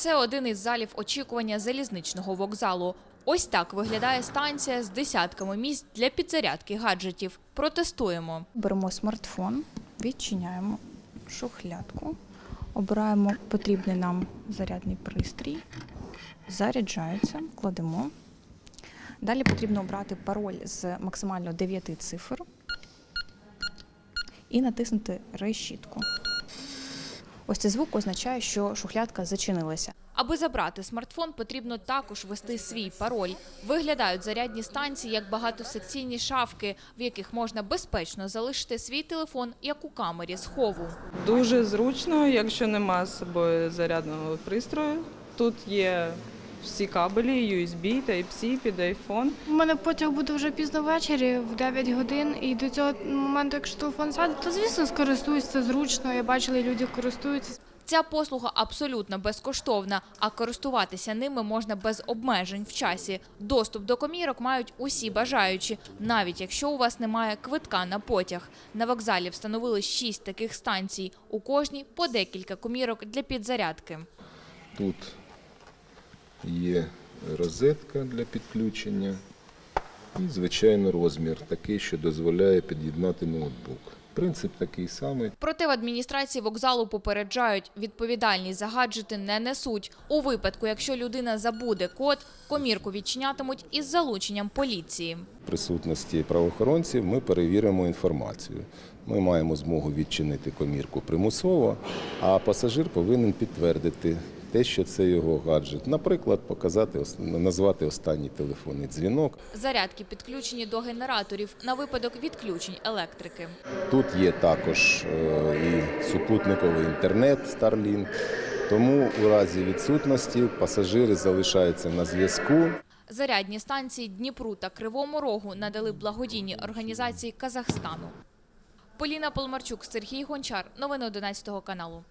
Це один із залів очікування залізничного вокзалу. Ось так виглядає станція з десятками місць для підзарядки гаджетів. Протестуємо. Беремо смартфон, відчиняємо шухлядку, обираємо потрібний нам зарядний пристрій, заряджається, кладемо. Далі потрібно обрати пароль з максимально 9 цифр і натиснути решітку. Ось цей звук означає, що шухлядка зачинилася. Аби забрати смартфон, потрібно також ввести свій пароль. Виглядають зарядні станції як багатосекційні шафки, в яких можна безпечно залишити свій телефон, як у камері схову. Дуже зручно, якщо нема з собою зарядного пристрою. Тут є всі кабелі, USB, Type-C під iPhone. У мене потяг буде вже пізно ввечері, в 9 годин, і до цього моменту, якщо телефон сяде, то звісно скористуюсь, це зручно. Я бачила, люди користуються. Ця послуга абсолютно безкоштовна, а користуватися ними можна без обмежень в часі. Доступ до комірок мають усі бажаючі, навіть якщо у вас немає квитка на потяг. На вокзалі встановили шість таких станцій. У кожній по декілька комірок для підзарядки. Тут є розетка для підключення і, звичайно, розмір такий, що дозволяє під'єднати ноутбук. Принцип такий самий. Проте в адміністрації вокзалу попереджають, відповідальність за гаджети не несуть. У випадку, якщо людина забуде код, комірку відчинятимуть із залученням поліції. В присутності правоохоронців ми перевіримо інформацію. Ми маємо змогу відчинити комірку примусово, а пасажир повинен підтвердити те, що це його гаджет. Наприклад, показати назвати останній телефонний дзвінок. Зарядки підключені до генераторів на випадок відключень електрики. Тут є також е, і супутниковий інтернет Starlink. Тому у разі відсутності пасажири залишаються на зв'язку. Зарядні станції Дніпру та Кривому Рогу надали благодійні організації Казахстану. Поліна Полмарчук, Сергій Гончар. Новини 11 каналу.